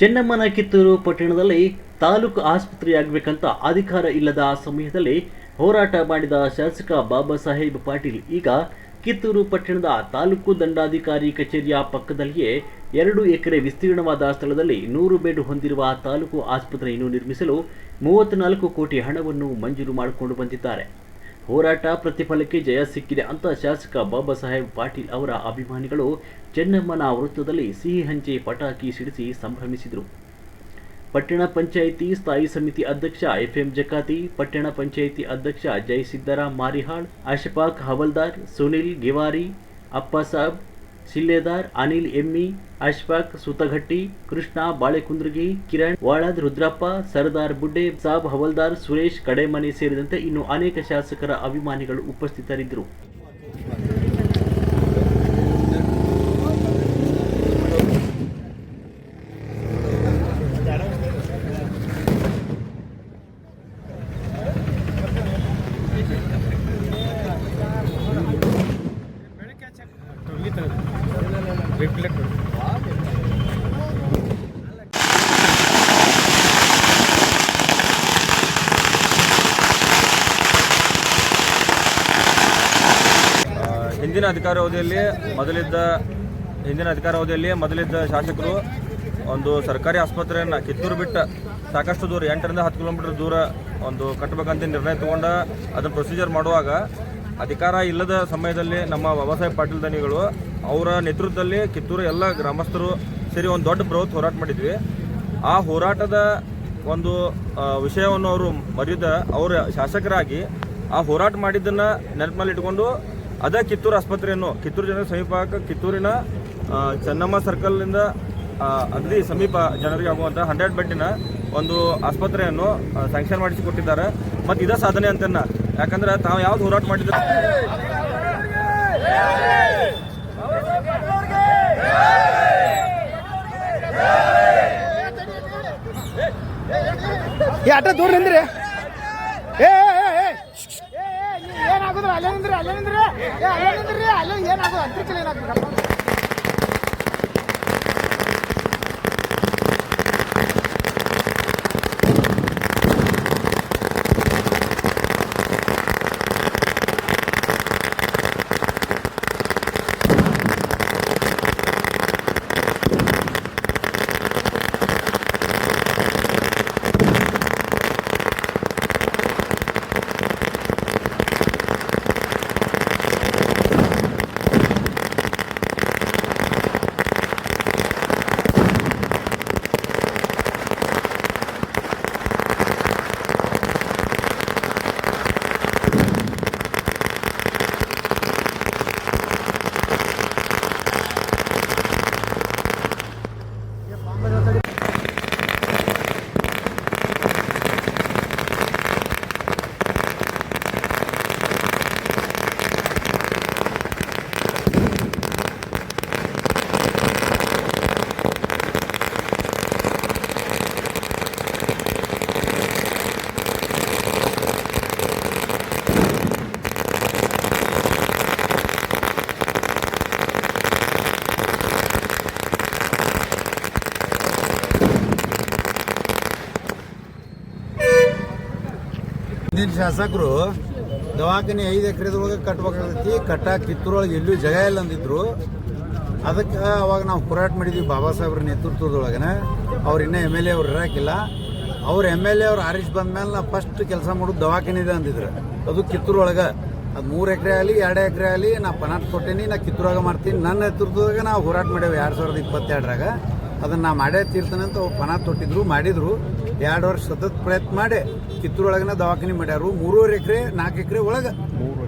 ಚೆನ್ನಮ್ಮನ ಕಿತ್ತೂರು ಪಟ್ಟಣದಲ್ಲಿ ತಾಲೂಕು ಆಸ್ಪತ್ರೆಯಾಗಬೇಕಂತ ಅಧಿಕಾರ ಇಲ್ಲದ ಸಮಯದಲ್ಲಿ ಹೋರಾಟ ಮಾಡಿದ ಶಾಸಕ ಬಾಬಾ ಸಾಹೇಬ್ ಪಾಟೀಲ್. ಈಗ ಕಿತ್ತೂರು ಪಟ್ಟಣದ ತಾಲೂಕು ದಂಡಾಧಿಕಾರಿ ಕಚೇರಿಯ ಪಕ್ಕದಲ್ಲಿಯೇ ಎರಡು ಎಕರೆ ವಿಸ್ತೀರ್ಣವಾದ ಸ್ಥಳದಲ್ಲಿ ನೂರು ಬೆಡ್ ಹೊಂದಿರುವ ತಾಲೂಕು ಆಸ್ಪತ್ರೆಯನ್ನು ನಿರ್ಮಿಸಲು ಮೂವತ್ತ್ನಾಲ್ಕು ಕೋಟಿ ಹಣವನ್ನು ಮಂಜೂರು ಮಾಡಿಕೊಂಡು ಬಂದಿದ್ದಾರೆ. ಹೋರಾಟ ಪ್ರತಿಫಲಕ್ಕೆ ಜಯ ಸಿಕ್ಕಿದೆ ಅಂತ ಶಾಸಕ ಬಾಬಾ ಸಾಹೇಬ್ ಪಾಟೀಲ್ ಅವರ ಅಭಿಮಾನಿಗಳು ಚೆನ್ನಮ್ಮನ ವೃತ್ತದಲ್ಲಿ ಸಿಹಿ ಹಂಚಿ ಪಟಾಕಿ ಸಿಡಿಸಿ ಸಂಭ್ರಮಿಸಿದರು. ಪಟ್ಟಣ ಪಂಚಾಯಿತಿ ಸ್ಥಾಯಿ ಸಮಿತಿ ಅಧ್ಯಕ್ಷ ಎಫ್ಎಂ ಜಕಾತಿ, ಪಟ್ಟಣ ಪಂಚಾಯಿತಿ ಅಧ್ಯಕ್ಷ ಜಯಸಿದ್ದರಾಮ್ ಮಾರಿಹಾಳ್ ಅಶಫಾಕ್ ಹವಲ್ದಾರ್, ಸುನಿಲ್ ಗಿವಾರಿ ಅಪ್ಪಸಾಬ್ ಶಿಲ್ಲೆದಾರ್, ಅನಿಲ್ ಎಮ್ಮಿ ಅಶ್ಫಾಕ್ ಸುತಘಟ್ಟಿ, ಕೃಷ್ಣ ಬಾಳೆಕುಂದ್ರಗಿ, ಕಿರಣ್ ವಾಳದ್ ರುದ್ರಪ್ಪ, ಸರ್ದಾರ್ ಬುಡ್ಡೆ, ಸಾಬ್ ಹವಲ್ದಾರ್ ಸುರೇಶ್ ಕಡೆಮನೆ ಸೇರಿದಂತೆ ಇನ್ನು ಅನೇಕ ಶಾಸಕರ ಅಭಿಮಾನಿಗಳು ಉಪಸ್ಥಿತರಿದ್ದರು. ಹಿಂದಿನ ಅಧಿಕಾರಾವಧಿಯಲ್ಲಿ ಮೊದಲಿದ್ದ, ಹಿಂದಿನ ಅಧಿಕಾರಾವಧಿಯಲ್ಲಿ ಮೊದಲಿದ್ದ ಶಾಸಕರು ಒಂದು ಸರ್ಕಾರಿ ಆಸ್ಪತ್ರೆಯನ್ನು ಕಿತ್ತೂರು ಬಿಟ್ಟು ಸಾಕಷ್ಟು ದೂರ, ಎಂಟರಿಂದ ಹತ್ತು ಕಿಲೋಮೀಟರ್ ದೂರ ಒಂದು ಕಟ್ಟಬೇಕಂತ ನಿರ್ಣಯ ತಗೊಂಡ ಅದನ್ನು ಪ್ರೊಸೀಜರ್ ಮಾಡುವಾಗ ಅಧಿಕಾರ ಇಲ್ಲದ ಸಮಯದಲ್ಲಿ ನಮ್ಮ ಬಾಬಾ ಪಾಟೀಲ್ ದನಿಗಳು ಅವರ ನೇತೃತ್ವದಲ್ಲಿ ಕಿತ್ತೂರು ಎಲ್ಲ ಗ್ರಾಮಸ್ಥರು ಸೇರಿ ಒಂದು ದೊಡ್ಡ ಬೃಹತ್ ಹೋರಾಟ ಮಾಡಿದ್ವಿ. ಆ ಹೋರಾಟದ ಒಂದು ವಿಷಯವನ್ನು ಅವರು ಮರೆಯದ, ಅವರ ಶಾಸಕರಾಗಿ ಆ ಹೋರಾಟ ಮಾಡಿದ್ದನ್ನು ನೆನಪಿನಲ್ಲಿ ಇಟ್ಕೊಂಡು ಅದೇ ಕಿತ್ತೂರು ಆಸ್ಪತ್ರೆಯನ್ನು ಕಿತ್ತೂರು ಜನರ ಸಮೀಪ ಕಿತ್ತೂರಿನ ಚೆನ್ನಮ್ಮ ಸರ್ಕಲ್ನಿಂದ ಅಗ್ದಿ ಸಮೀಪ ಜನರಿಗೆ ಆಗುವಂಥ ಹಂಡ್ರೆಡ್ ಬೆಡ್ಡಿನ ಒಂದು ಆಸ್ಪತ್ರೆಯನ್ನು ಸ್ಯಾಂಕ್ಷನ್ ಮಾಡಿಸಿಕೊಟ್ಟಿದ್ದಾರೆ ಮತ್ತು ಇದೇ ಸಾಧನೆ ಅಂತನ್ನ ಯಾಕಂದ್ರೆ ತಾವು ಯಾವ್ದು ಹೋರಾಟ ಮಾಡಿದ್ರು ಏ ದೂರ ನಿಂದ್ರಿ ಏ, ಏನಾಗುದ್ರ ಅಲ್ಲೇ ನಿಂದ್ರಿ. ಅಲ್ಲೇ ನಿಂದ್ರಿ ಅಲ್ಲೇ ನಿಂದ್ರಿ. ಅಲ್ಲೇ ಏನಾಗ್ಬೇಕು ಹಿಂದಿನ ಶಾಸಕರು ದವಾಖಾನೆ ಐದು ಎಕರೆದೊಳಗೆ ಕಟ್ಬೇಕಾಗೈತಿ ಕಟ್ಟಾಕ ಕಿತ್ತೂರೊಳಗೆ ಎಲ್ಲೂ ಜಾಗ ಇಲ್ಲ ಅಂದಿದ್ರು ಅದಕ್ಕೆ ಅವಾಗ ನಾವು ಹೋರಾಟ ಮಾಡಿದ್ವಿ ಬಾಬಾ ಸಾಹೇಬ್ರ ನೇತೃತ್ವದೊಳಗನೆ. ಅವ್ರು ಇನ್ನೂ ಎಂ ಎಲ್ ಎ ಅವ್ರು ಇರಾಕಿಲ್ಲ. ಅವ್ರು ಎಂ ಎಲ್ ಎ ಅವ್ರು ಆರಿಸ್ ಬಂದ್ಮೇಲೆ ನಾವು ಫಸ್ಟ್ ಕೆಲಸ ಮಾಡೋದು ಇದೆ ಅಂದಿದ್ರು. ಅದು ಕಿತ್ತೂರೊಳಗೆ. ಅದು ಮೂರು ಎಕರೆ ಆಗಲಿ, ಎರಡು ಎಕರೆ ಆಗಲಿ ನಾ ಪನಾಟ್ ಕೊಟ್ಟೇನಿ, ನಾ ಕಿತ್ತೂರಾಗ ಮಾಡ್ತೀನಿ. ನನ್ನ ನೇತೃತ್ವದಾಗ ನಾವು ಹೋರಾಟ ಮಾಡೇವೆ ಎರಡು ಸಾವಿರದ ಇಪ್ಪತ್ತೆರಡರಾಗ. ಅದನ್ನು ನಾ ಮಾಡೇ ತೀರ್ತಾನೆ ಅಂತ ಪಣ ತೊಟ್ಟಿದ್ರು, ಮಾಡಿದ್ರು. ಎರಡು ವರ್ಷ ಸತತ ಪ್ರಯತ್ನ ಮಾಡಿ ಕಿತ್ತೂರೊಳಗನ ದವಾಖಾನೆ ಮಾಡ್ಯಾರು. ಮೂರುವರೆ ಎಕರೆ ನಾಲ್ಕು ಎಕರೆ ಒಳಗೆ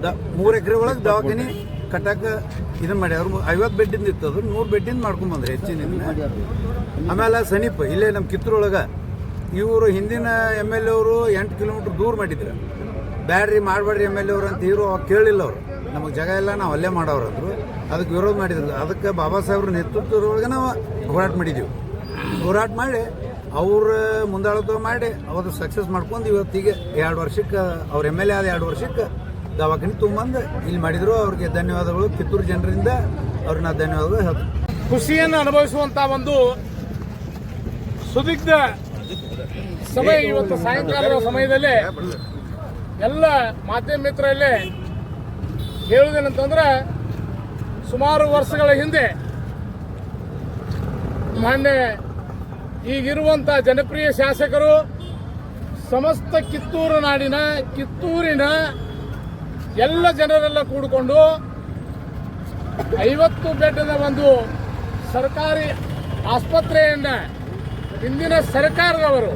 ದ ಮೂರು ಎಕರೆ ಒಳಗೆ ದವಾಖಾನೆ ಕಟ್ಟಕ್ಕೆ ಇದನ್ನು ಮಾಡ್ಯಾರು. ಐವತ್ತು ಬೆಡ್ಡಿಂದ ಇತ್ತು ಅದು ನೂರು ಬೆಡ್ಡಿಂದ ಮಾಡ್ಕೊಂಬಂದ್ರೆ ಹೆಚ್ಚಿನ ಆಮೇಲೆ ಸಮೀಪ ಇಲ್ಲೇ ನಮ್ಮ ಕಿತ್ತೂರೊಳಗೆ ಇವರು ಹಿಂದಿನ ಎಂ ಎಲ್ ಎ ಅವರು ಎಂಟು ಕಿಲೋಮೀಟ್ರ್ ದೂರ ಮಾಡಿದ್ರು. ಬ್ಯಾಡ್ರಿ ಮಾಡಬೇಡ್ರಿ ಎಂ ಎಲ್ ಎ ಅವ್ರು ಅಂತ ಇವರು ಅವಾಗ ಕೇಳಿಲ್ಲ ಅವರು. ನಮಗೆ ಜಾಗ ಇಲ್ಲ ನಾವು ಅಲ್ಲೇ ಮಾಡೋರು ಅಂದರು. ಅದಕ್ಕೆ ವಿರೋಧ ಮಾಡಿದ್ರು. ಅದಕ್ಕೆ ಬಾಬಾ ಸಾಹೇಬ್ರ ನೇತೃತ್ವದೊಳಗೆ ನಾವು ಹೋರಾಟ ಮಾಡಿದ್ದೀವಿ ಹೋರಾಟ ಮಾಡಿ ಅವ್ರ ಮುಂದಾಳತ್ವ ಮಾಡಿ ಅವತ್ತು ಸಕ್ಸಸ್ ಮಾಡ್ಕೊಂಡು ಇವತ್ತಿಗೆ ಎರಡು ವರ್ಷಕ್ಕೆ ಅವ್ರ ಎಂ ಎಲ್ ಎ ಆದ ಎರಡು ವರ್ಷಕ್ಕೆ ದವಾಖಾನೆ ತುಂಬಂದು ಇಲ್ಲಿ ಮಾಡಿದ್ರು. ಅವ್ರಿಗೆ ಧನ್ಯವಾದಗಳು. ಕಿತ್ತೂರು ಜನರಿಂದ ಅವ್ರನ್ನ ಧನ್ಯವಾದಗಳು ಹೇಳ್ತೀನಿ. ಖುಷಿಯನ್ನು ಅನುಭವಿಸುವಂತ ಒಂದು ಸುದೀಗ್ಧ ಸಮಯ ಇವತ್ತು ಸಾಯಂಕಾಲದ ಸಮಯದಲ್ಲಿ ಎಲ್ಲ ಮಾಧ್ಯಮ ಮಿತ್ರರಲ್ಲಿ ಹೇಳುದೇನಂತಂದ್ರೆ ಸುಮಾರು ವರ್ಷಗಳ ಹಿಂದೆ ಮಾನ್ಯ ಈಗಿರುವಂತ ಜನಪ್ರಿಯ ಶಾಸಕರು ಸಮಸ್ತ ಕಿತ್ತೂರು ನಾಡಿನ ಕಿತ್ತೂರಿನ ಎಲ್ಲ ಜನರೆಲ್ಲ ಕೂಡಿಕೊಂಡು ಐವತ್ತು ಬೆಡ್ನ ಒಂದು ಸರ್ಕಾರಿ ಆಸ್ಪತ್ರೆಯನ್ನು ಹಿಂದಿನ ಸರ್ಕಾರದವರು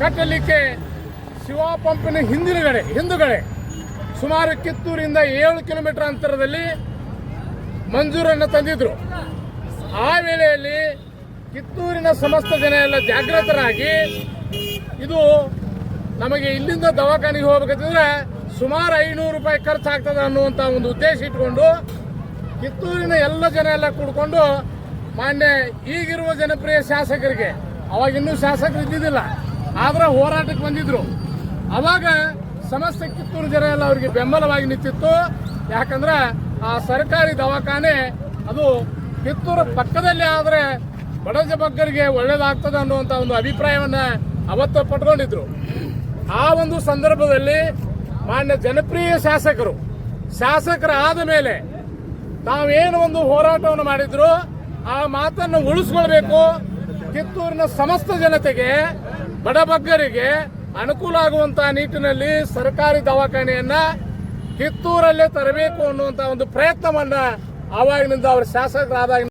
ಕಟ್ಟಲಿಕ್ಕೆ ಶಿವ ಪಂಪಿನ ಹಿಂದಿನಗಡೆ, ಹಿಂದುಗಡೆ ಸುಮಾರು ಕಿತ್ತೂರಿಂದ ಏಳು ಕಿಲೋಮೀಟರ್ ಅಂತರದಲ್ಲಿ ಮಂಜೂರನ್ನು ತಂದಿದ್ರು. ಆ ವೇಳೆಯಲ್ಲಿ ಕಿತ್ತೂರಿನ ಸಮಸ್ತ ಜನ ಎಲ್ಲ ಜಾಗೃತರಾಗಿ ಇದು ನಮಗೆ ಇಲ್ಲಿಂದ ದವಾಖಾನೆಗೆ ಹೋಗ್ಬೇಕಂತಂದ್ರೆ ಸುಮಾರು ಐನೂರು ರೂಪಾಯಿ ಖರ್ಚಾಗ್ತದೆ ಅನ್ನುವಂಥ ಒಂದು ಉದ್ದೇಶ ಇಟ್ಕೊಂಡು ಕಿತ್ತೂರಿನ ಎಲ್ಲ ಜನ ಎಲ್ಲ ಕೂಡ್ಕೊಂಡು ಮಾನ್ಯ ಈಗಿರುವ ಜನಪ್ರಿಯ ಶಾಸಕರಿಗೆ, ಅವಾಗ ಇನ್ನೂ ಶಾಸಕರು ಇದ್ದಿದ್ದಿಲ್ಲ, ಆದ್ರೆ ಹೋರಾಟಕ್ಕೆ ಬಂದಿದ್ರು. ಅವಾಗ ಸಮಸ್ತ ಕಿತ್ತೂರು ಜನ ಎಲ್ಲ ಅವರಿಗೆ ಬೆಂಬಲವಾಗಿ ನಿಂತಿತ್ತು. ಯಾಕಂದ್ರೆ ಆ ಸರ್ಕಾರಿ ದವಾಖಾನೆ ಅದು ಕಿತ್ತೂರು ಪಕ್ಕದಲ್ಲಿ ಆದ್ರೆ ಬಡ ಜಬಗ್ಗರಿಗೆ ಒಳ್ಳೇದಾಗ್ತದೆ ಅನ್ನುವಂಥ ಒಂದು ಅಭಿಪ್ರಾಯವನ್ನ ಅವತ್ತು ಪಟ್ಕೊಂಡಿದ್ರು ಆ ಒಂದು ಸಂದರ್ಭದಲ್ಲಿ ಮಾನ್ಯ ಜನಪ್ರಿಯ ಶಾಸಕರು, ಶಾಸಕರಾದ ಮೇಲೆ ತಾವೇನು ಒಂದು ಹೋರಾಟವನ್ನು ಮಾಡಿದ್ರು, ಆ ಮಾತನ್ನು ಉಳಿಸ್ಕೊಳ್ಬೇಕು. ಕಿತ್ತೂರಿನ ಸಮಸ್ತ ಜನತೆಗೆ ಬಡಬಗ್ಗರಿಗೆ ಅನುಕೂಲ ಆಗುವಂತಹ ನಿಟ್ಟಿನಲ್ಲಿ ಸರ್ಕಾರಿ ದವಾಖಾನೆಯನ್ನ ಕಿತ್ತೂರಲ್ಲೇ ತರಬೇಕು ಅನ್ನುವಂತ ಒಂದು ಪ್ರಯತ್ನವನ್ನ ಆವಾಗಿನಿಂದ ಅವರ ಶಾಸಕರಾದಾಗ